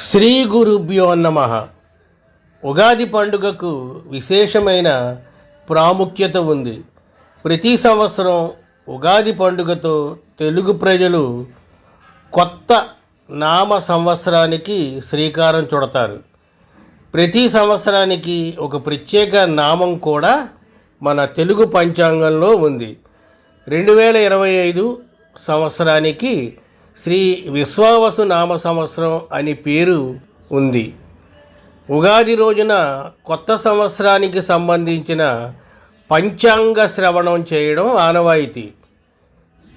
శ్రీ గురుభ్యో నమ. ఉగాది పండుగకు విశేషమైన ప్రాముఖ్యత ఉంది. ప్రతి సంవత్సరం ఉగాది పండుగతో తెలుగు ప్రజలు కొత్త నామ సంవత్సరానికి శ్రీకారం చుడతారు. ప్రతి సంవత్సరానికి ఒక ప్రత్యేక నామం కూడా మన తెలుగు పంచాంగంలో ఉంది. రెండు వేల ఇరవై ఐదు సంవత్సరానికి శ్రీ విశ్వావసు నామ సంవత్సరం అని పేరు ఉంది. ఉగాది రోజున కొత్త సంవత్సరానికి సంబంధించిన పంచాంగ శ్రవణం చేయడం ఆనవాయితీ.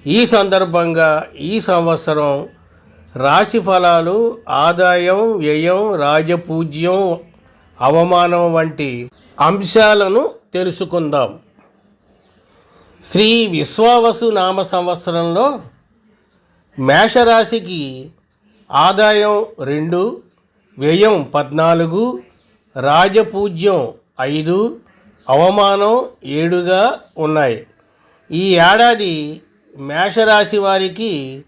ఈ సందర్భంగా ఈ సంవత్సరం రాశి ఫలాలు ఆదాయం వ్యయం రాజపూజ్యం అవమానం వంటి అంశాలను తెలుసుకుందాం. శ్రీ విశ్వావసు నామ సంవత్సరంలో మేషరాశికి ఆదాయం రెండు వ్యయం పద్నాలుగు రాజపూజ్యం ఐదు అవమానం ఏడుగా ఉన్నాయి. ఈ ఏడాది మేషరాశి వారికి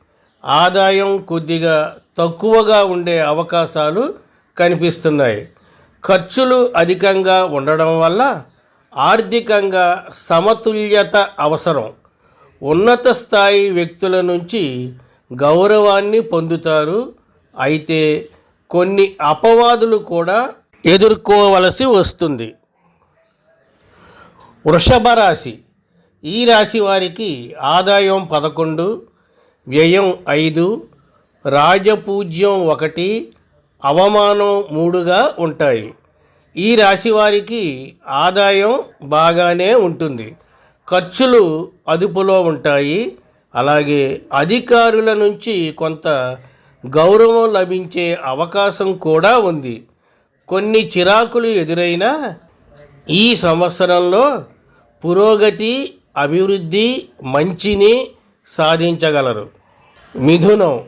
ఆదాయం కొద్దిగా తక్కువగా ఉండే అవకాశాలు కనిపిస్తున్నాయి. ఖర్చులు అధికంగా ఉండడం వల్ల ఆర్థికంగా సమతుల్యత అవసరం. ఉన్నత స్థాయి వ్యక్తుల నుంచి గౌరవాన్ని పొందుతారు. అయితే కొన్ని అపవాదులు కూడా ఎదుర్కోవలసి వస్తుంది. వృషభ రాశి. ఈ రాశి వారికి ఆదాయం పదకొండు వ్యయం ఐదు రాజపూజ్యం ఒకటి అవమానం మూడుగా ఉంటాయి. ఈ రాశి వారికి ఆదాయం బాగానే ఉంటుంది. ఖర్చులు అదుపులో ఉంటాయి. అలాగే అధికారుల నుంచి కొంత గౌరవం లభించే అవకాశం కూడా ఉంది. కొన్ని చిరాకులు ఎదురైనా ఈ సంవత్సరంలో పురోగతి అభివృద్ధి మంచిని సాధించగలరు. మిథునం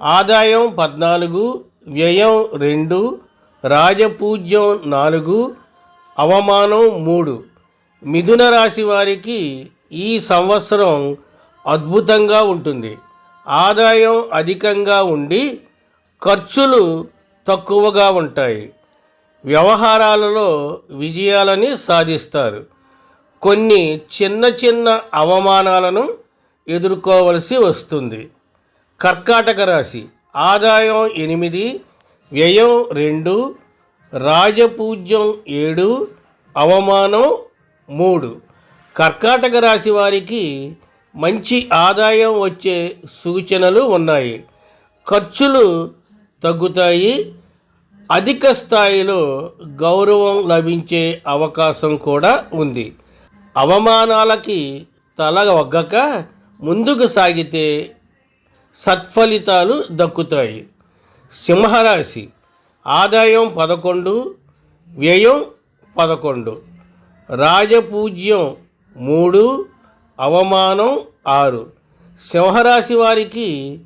ఆదాయం పద్నాలుగు వ్యయం రెండు రాజపూజ్యం నాలుగు అవమానం మూడు. మిథున రాశి వారికి ఈ సంవత్సరం అద్భుతంగా ఉంటుంది. ఆదాయం అధికంగా ఉండి ఖర్చులు తక్కువగా ఉంటాయి. వ్యవహారాలలో విజయాలని సాధిస్తారు. కొన్ని చిన్న చిన్న అవమానాలను ఎదుర్కోవలసి వస్తుంది. కర్కాటక రాశి. ఆదాయం ఎనిమిది వ్యయం రెండు రాజపూజ్యం ఏడు అవమానం మూడు. కర్కాటక రాశి వారికి మంచి ఆదాయం వచ్చే సూచనలు ఉన్నాయి. ఖర్చులు తగ్గుతాయి. అధిక స్థాయిలో గౌరవం లభించే అవకాశం కూడా ఉంది. అవమానాలకి తల ఒగ్గక ముందుకు సాగితే సత్ఫలితాలు దక్కుతాయి. సింహరాశి ఆదాయం పదకొండు వ్యయం పదకొండు రాజపూజ్యం మూడు అవమానం ఆరు. సింహరాశి వారికి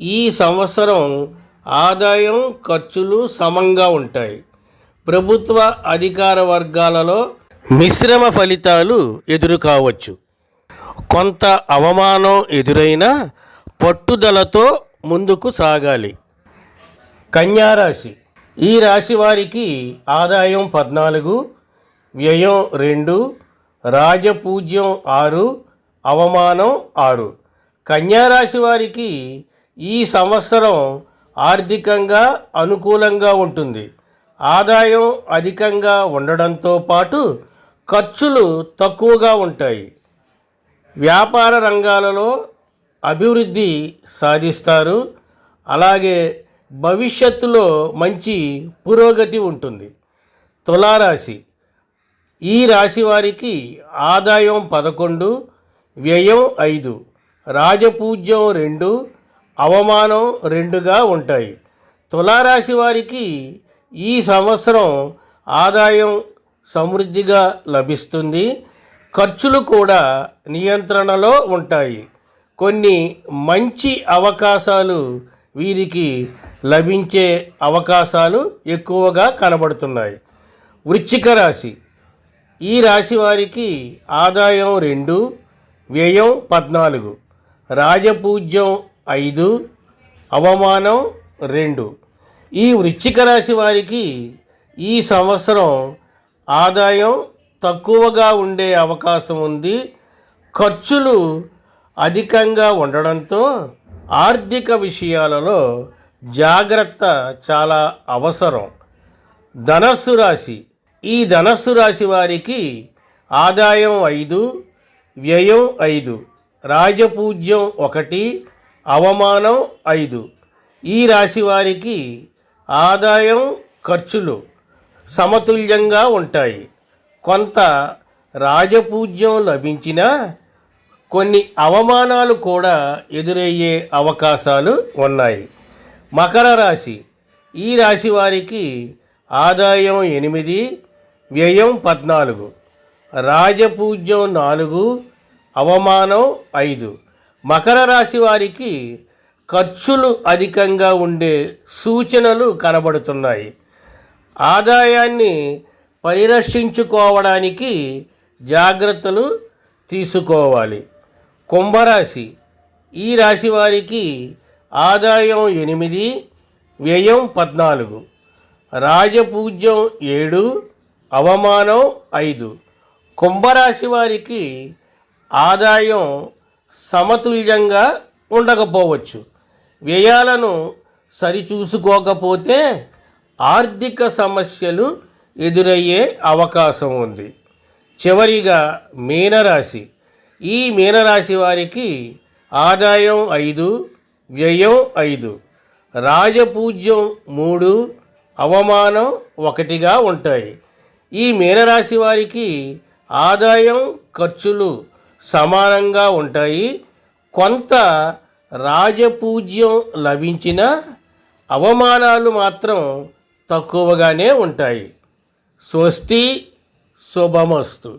ఈ సంవత్సరం ఆదాయం ఖర్చులు సమంగా ఉంటాయి. ప్రభుత్వ అధికార వర్గాలలో మిశ్రమ ఫలితాలు ఎదురు కావచ్చు కొంత అవమానం ఎదురైనా పట్టుదలతో ముందుకు సాగాలి. కన్యారాశి ఈ రాశి వారికి ఆదాయం పద్నాలుగు వ్యయం రెండు రాజపూజ్యం ఆరు అవమానం ఆరు. కన్యారాశి వారికి ఈ సంవత్సరం ఆర్థికంగా అనుకూలంగా ఉంటుంది. ఆదాయం అధికంగా ఉండడంతో పాటు ఖర్చులు తక్కువగా ఉంటాయి. వ్యాపార రంగాలలో అభివృద్ధి సాధిస్తారు. అలాగే భవిష్యత్తులో మంచి పురోగతి ఉంటుంది. తులారాశి. ఈ రాశి వారికి ఆదాయం పదకొండు వ్యయం ఐదు రాజపూజ్యం రెండు అవమానం రెండుగా ఉంటాయి. తులారాశి వారికి ఈ సంవత్సరం ఆదాయం సమృద్ధిగా లభిస్తుంది. ఖర్చులు కూడా నియంత్రణలో ఉంటాయి. కొన్ని మంచి అవకాశాలు వీరికి లభించే అవకాశాలు ఎక్కువగా కనబడుతున్నాయి. వృచ్చిక రాశి ఈ రాశి వారికి ఆదాయం రెండు వ్యయం పద్నాలుగు. రాజపూజ్యం ఐదు. అవమానం రెండు. ఈ వృశ్చిక రాశి వారికి ఈ సంవత్సరం ఆదాయం తక్కువగా ఉండే అవకాశం ఉంది. ఖర్చులు అధికంగా ఉండడంతో ఆర్థిక విషయాలలో జాగ్రత్త చాలా అవసరం. ధనస్సు రాశి. ఈ ధనస్సు రాశి వారికి ఆదాయం ఐదు వ్యయం ఐదు రాజపూజ్యం ఒకటి అవమానం ఐదు. ఈ రాశి వారికి ఆదాయం ఖర్చులు సమతుల్యంగా ఉంటాయి. కొంత రాజపూజ్యం లభించినా కొన్ని అవమానాలు కూడా ఎదురయ్యే అవకాశాలు ఉన్నాయి. మకర రాశి ఈ రాశి వారికి ఆదాయం ఎనిమిది వ్యయం పద్నాలుగు. రాజపూజ్యం నాలుగు అవమానం ఐదు. మకర రాశి వారికి ఖర్చులు అధికంగా ఉండే సూచనలు కనబడుతున్నాయి. ఆదాయాన్ని పరిరక్షించుకోవడానికి జాగ్రత్తలు తీసుకోవాలి. కుంభరాశి. ఈ రాశి వారికి ఆదాయం ఎనిమిది వ్యయం పద్నాలుగు. రాజపూజ్యం ఏడు అవమానం ఐదు. కుంభరాశి వారికి ఆదాయం సమతుల్యంగా ఉండకపోవచ్చు. వ్యయాలను సరిచూసుకోకపోతే ఆర్థిక సమస్యలు ఎదురయ్యే అవకాశం ఉంది. చివరిగా మీనరాశి. ఈ మీనరాశి వారికి ఆదాయం ఐదు వ్యయం ఐదు రాజపూజ్యం మూడు అవమానం ఒకటిగా ఉంటాయి. ఈ మీనరాశి వారికి ఆదాయం ఖర్చులు సమానంగా ఉంటాయి. కొంత రాజపూజ్యం లభించిన అవమానాలు మాత్రం తక్కువగానే ఉంటాయి. స్వస్తి శుభమస్తు.